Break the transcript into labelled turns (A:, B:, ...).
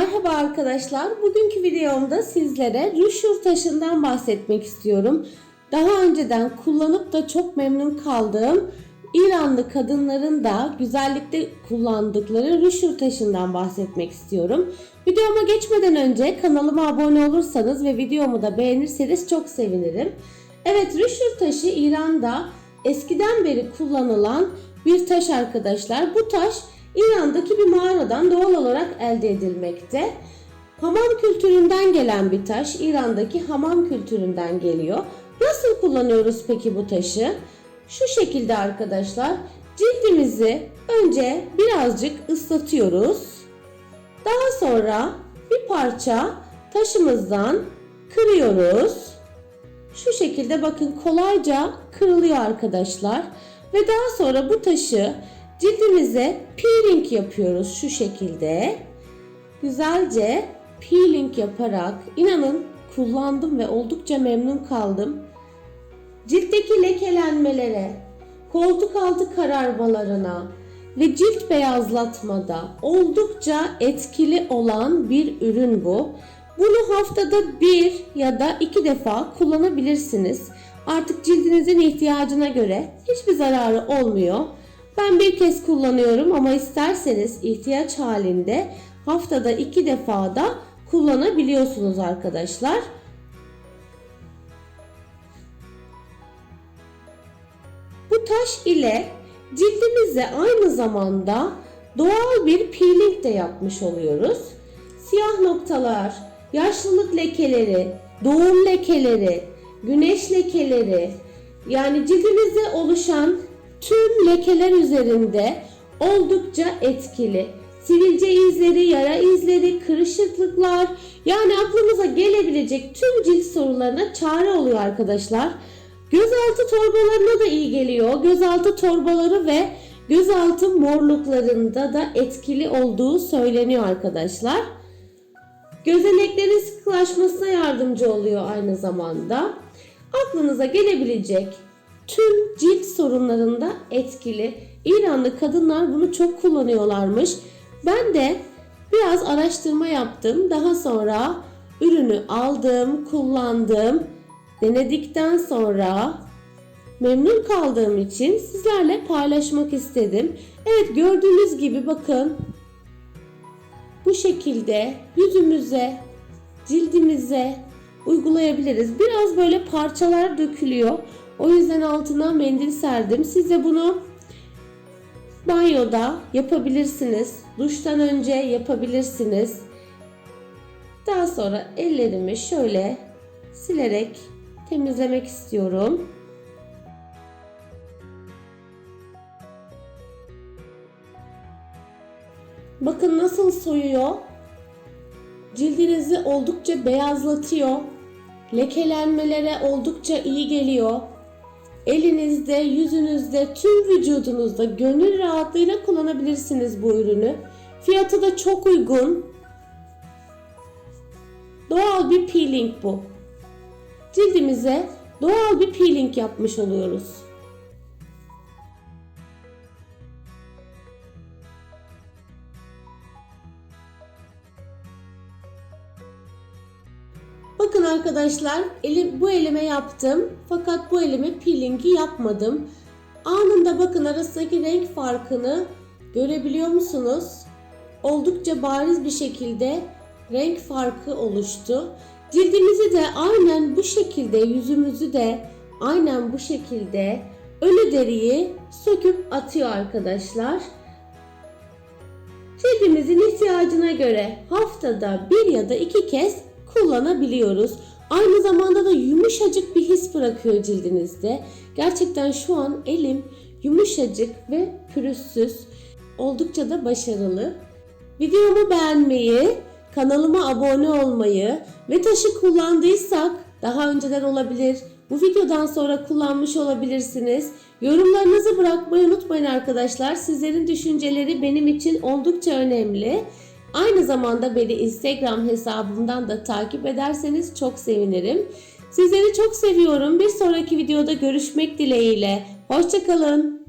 A: Merhaba arkadaşlar. Bugünkü videomda sizlere rüşür taşından bahsetmek istiyorum. Daha önceden kullanıp da çok memnun kaldığım İranlı kadınların da güzellikte kullandıkları rüşür taşından bahsetmek istiyorum. Videoma geçmeden önce kanalıma abone olursanız ve videomu da beğenirseniz çok sevinirim. Evet rüşür taşı İran'da eskiden beri kullanılan bir taş arkadaşlar. Bu taş İran'daki bir mağaradan doğal olarak elde edilmekte. Hamam kültüründen gelen bir taş. İran'daki hamam kültüründen geliyor. Nasıl kullanıyoruz peki bu taşı? Şu şekilde arkadaşlar. Cildimizi önce birazcık ıslatıyoruz. Daha sonra bir parça taşımızdan kırıyoruz. Şu şekilde bakın kolayca kırılıyor arkadaşlar. Ve daha sonra bu taşı cildimize peeling yapıyoruz şu şekilde. Güzelce peeling yaparak inanın kullandım ve oldukça memnun kaldım. Ciltteki lekelenmelere, koltuk altı kararmalarına ve cilt beyazlatmada oldukça etkili olan bir ürün bu. Bunu haftada bir ya da iki defa kullanabilirsiniz. Artık cildinizin ihtiyacına göre hiçbir zararı olmuyor. Ben bir kez kullanıyorum ama isterseniz ihtiyaç halinde haftada iki defa da kullanabiliyorsunuz arkadaşlar. Bu taş ile cildimize aynı zamanda doğal bir peeling de yapmış oluyoruz. Siyah noktalar, yaşlılık lekeleri, doğum lekeleri, güneş lekeleri yani cildimizde oluşan tüm lekeler üzerinde oldukça etkili. Sivilce izleri, yara izleri, kırışıklıklar yani aklınıza gelebilecek tüm cilt sorunlarına çare oluyor arkadaşlar. Gözaltı torbalarına da iyi geliyor. Gözaltı torbaları ve gözaltı morluklarında da etkili olduğu söyleniyor arkadaşlar. Gözeneklerin sıkılaşmasına yardımcı oluyor aynı zamanda. Aklınıza gelebilecek tüm cilt sorunlarında etkili. İranlı kadınlar bunu çok kullanıyorlarmış. Ben de biraz araştırma yaptım. Daha sonra ürünü aldım, kullandım. Denedikten sonra memnun kaldığım için sizlerle paylaşmak istedim. Evet gördüğünüz gibi bakın bu şekilde yüzümüze, cildimize uygulayabiliriz. Biraz böyle parçalar dökülüyor. O yüzden altına mendil serdim. Siz de bunu banyoda yapabilirsiniz. Duştan önce yapabilirsiniz. Daha sonra ellerimi şöyle silerek temizlemek istiyorum. Bakın nasıl soyuyor. Cildinizi oldukça beyazlatıyor. Lekelenmelere oldukça iyi geliyor. Elinizde, yüzünüzde, tüm vücudunuzda gönül rahatlığıyla kullanabilirsiniz bu ürünü. Fiyatı da çok uygun. Doğal bir peeling bu. Cildimize doğal bir peeling yapmış oluyoruz. Bakın arkadaşlar eli, bu elime yaptım fakat bu elime peelingi yapmadım. Anında bakın arasındaki renk farkını görebiliyor musunuz? Oldukça bariz bir şekilde renk farkı oluştu. Cildimizi de aynen bu şekilde yüzümüzü de aynen bu şekilde ölü deriyi söküp atıyor arkadaşlar. Cildimizin ihtiyacına göre haftada bir ya da iki kez kullanabiliyoruz. Aynı zamanda da yumuşacık bir his bırakıyor cildinizde. Gerçekten şu an elim yumuşacık ve pürüzsüz. Oldukça da başarılı. Videomu beğenmeyi, kanalıma abone olmayı ve taşı kullandıysak daha önceden olabilir. Bu videodan sonra kullanmış olabilirsiniz. Yorumlarınızı bırakmayı unutmayın arkadaşlar. Sizlerin düşünceleri benim için oldukça önemli. Aynı zamanda beni Instagram hesabımdan da takip ederseniz çok sevinirim. Sizleri çok seviyorum. Bir sonraki videoda görüşmek dileğiyle. Hoşçakalın.